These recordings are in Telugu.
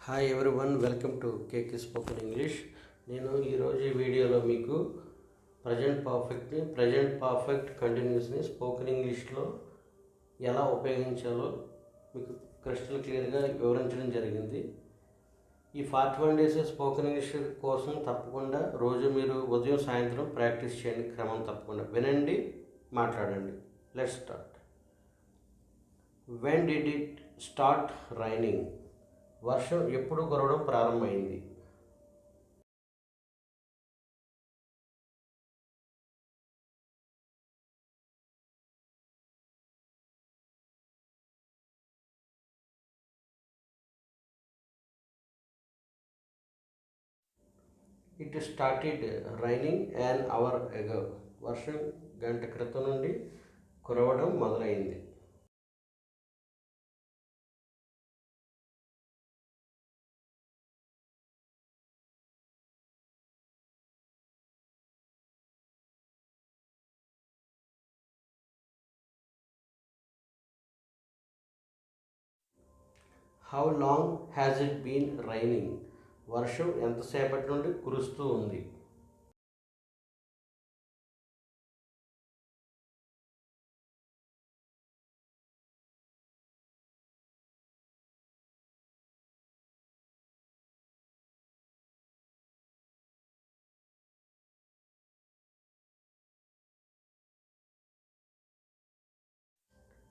Hi everyone welcome to KK spoken English నేను ఈరోజు ఈ వీడియోలో మీకు ప్రజెంట్ పర్ఫెక్ట్ని ప్రజెంట్ పర్ఫెక్ట్ కంటిన్యూస్ని స్పోకెన్ ఇంగ్లీష్లో ఎలా ఉపయోగించాలో మీకు క్రిస్టల్ క్లియర్గా వివరించడం జరిగింది. ఈ forty one days spoken English కోసం తప్పకుండా రోజు మీరు ఉదయం సాయంత్రం ప్రాక్టీస్ చేయండి క్రమం తప్పకుండా. వినండి మాట్లాడండి. Let start when did it start raining వర్షం ఎప్పుడు కురవడం ప్రారంభమైంది. It started raining an hour ago వర్షం గంట క్రితం నుండి కురవడం మొదలైంది. How long has it been raining వర్షం ఎంతసేపటి నుండి కురుస్తూ ఉంది?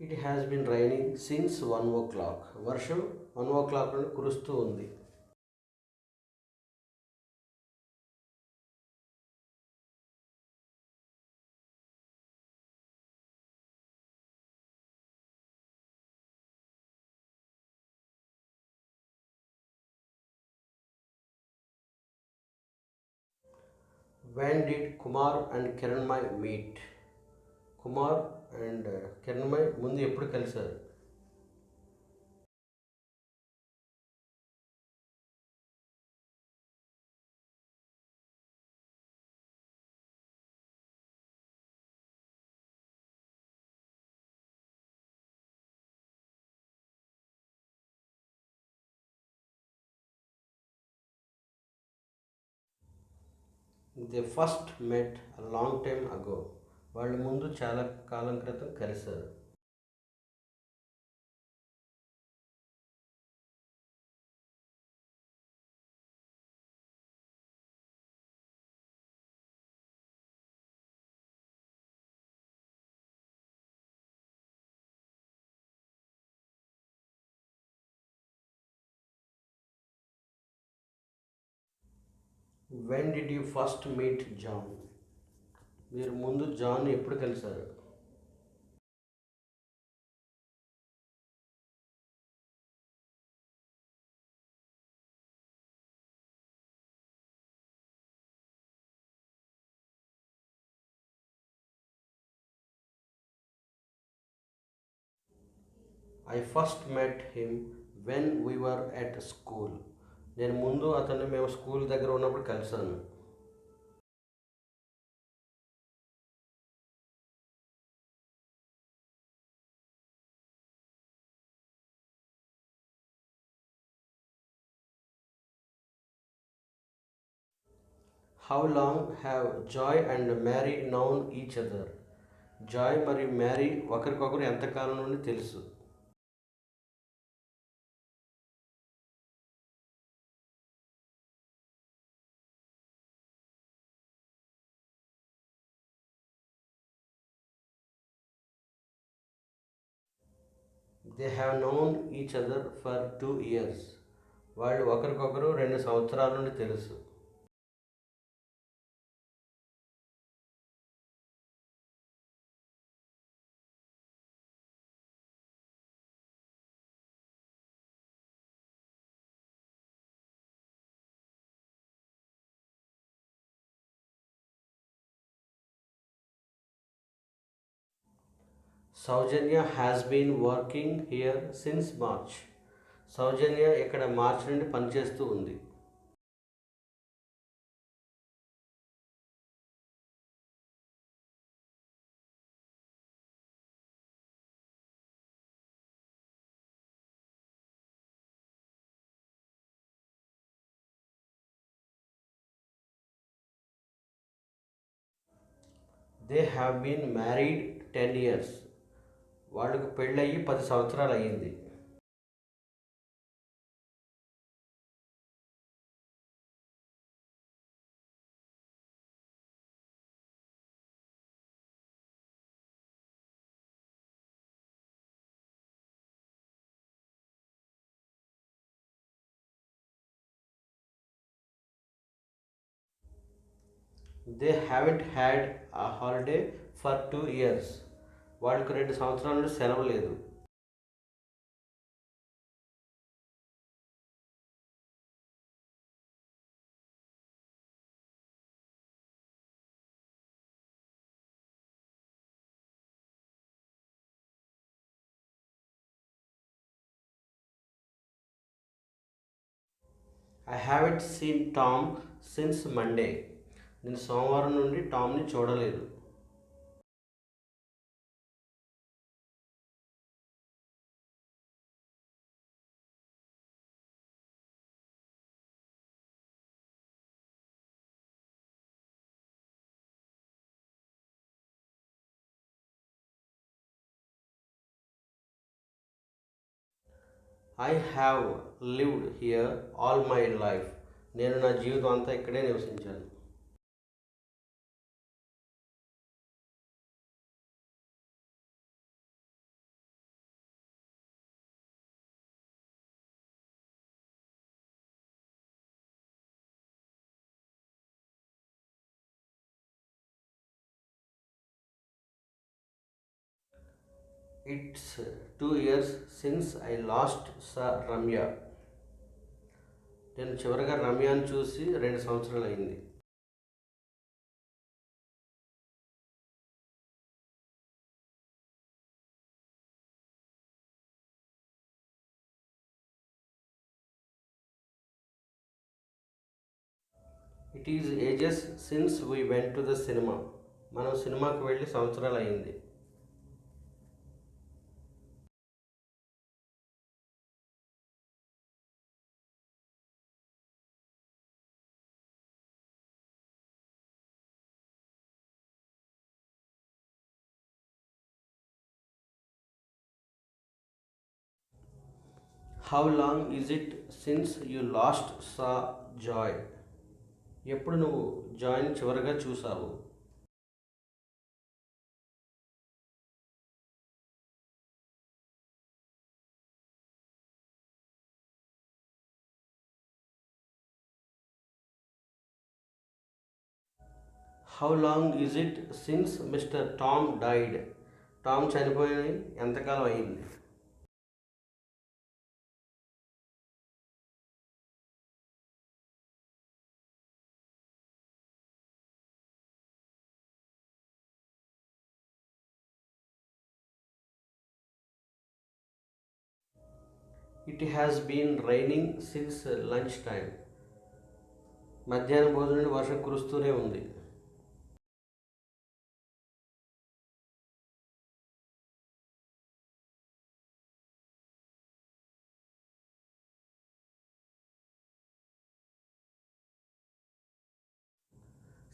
It has been raining since one o'clock వర్షం వన్ ఓ క్లాక్ నుండి కురుస్తూ ఉంది. When did Kumar and Kiranmay meet Kumar and Kiranmay ముందు ఎప్పుడు కలిశారు? They first met long time ago వాళ్ళు ముందు చాలా కాలం క్రితం కలిశారు. When did you first meet John మీరు ముందు జాన్ ఎప్పుడు కలిశారు? I first met him when we were at school నేను ముందు అతన్ని మేము స్కూల్ దగ్గర ఉన్నప్పుడు కలిశాను. How long have Joy and Mary known each other Joy మరియు మ్యారీ ఒకరికొకరు ఎంతకాలం నుండి తెలుసు? They have known each other for two years వాళ్ళు ఒకరికొకరు రెండు సంవత్సరాల నుండి తెలుసు. Soujanya has been working here since March Soujanya ఇక్కడ మార్చి నుండి పనిచేస్తూ ఉంది. They have been married 10 years. వాళ్ళకు పెళ్ళయి పది సంవత్సరాలు అయ్యింది they haven't had a holiday for two years వాళ్ళకు రెండు సంవత్సరాలు సెలవు లేదు. I haven't seen Tom since Monday నేను సోమవారం నుండి టామ్ని చూడలేదు. I have lived here all my life నేను నా జీవితం అంతా ఇక్కడే నివసించాను. It's two years since I last saw Ramya నేను చివరిగా రమ్యాను చూసి రెండు సంవత్సరాలు అయింది. It is ages since we went to the cinema మనం సినిమాకి వెళ్ళి సంవత్సరాలు అయింది. How long is it since you last saw Joy ఎప్పుడు నువ్వు జాయ్ని చివరిగా చూసావు how long is it since Mister Tom died Tom చనిపోయి ఎంతకాలం అయింది? It has been raining since lunch time మధ్యాహ్నం భోజనం నుండి వర్షం కురుస్తూనే ఉంది.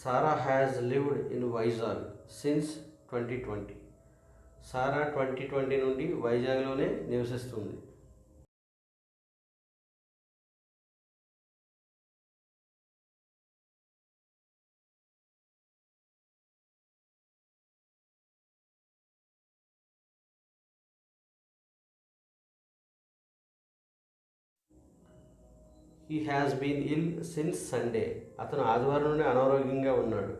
Sara has lived in Vizag since twenty twenty Sara twenty twenty నుండి వైజాగ్లోనే నివసిస్తుంది. He has been ill since Sunday అతను ఆదివారం నుండి అనారోగ్యంగా ఉన్నాడు.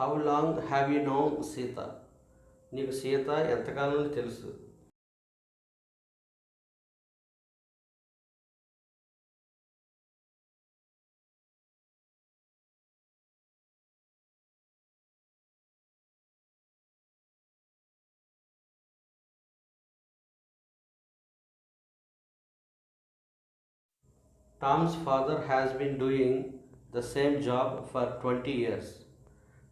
how long have you known Sita నీకు సీత ఎంతకాలం నుండి తెలుసు Tom's father has been doing the same job for twenty years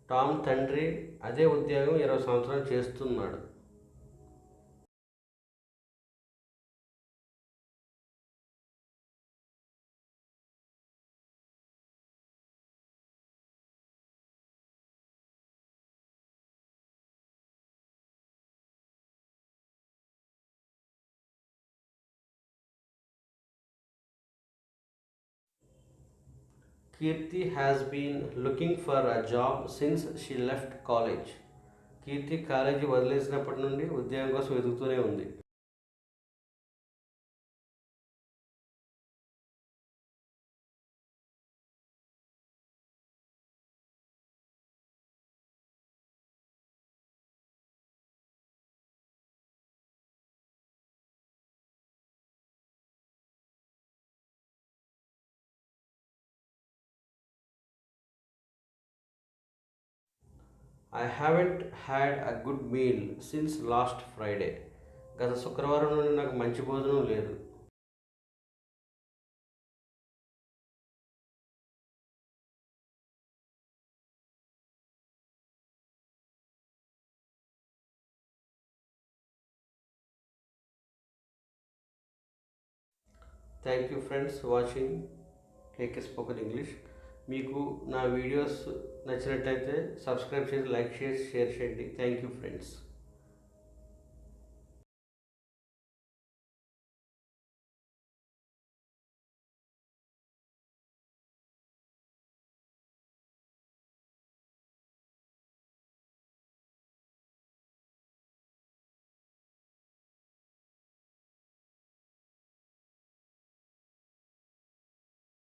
Tom తండ్రి అదే ఉద్యోగం ఇరవై సంవత్సరాలు చేస్తున్నాడు. Keerthi has been looking for a job since she left college Keerthi college వదిలేసినప్పటి నుండి ఉద్యోగం కోసం వెతుకుతూనే ఉంది. I haven't had a good meal since last Friday గత శుక్రవారం నుండి నాకు మంచి భోజనం లేదు. Thank you friends watching KK spoken English మీకు నా వీడియోస్ నచ్చినట్లయితే సబ్స్క్రైబ్ చేసి లైక్ చేసి షేర్ చేయండి. Thank you friends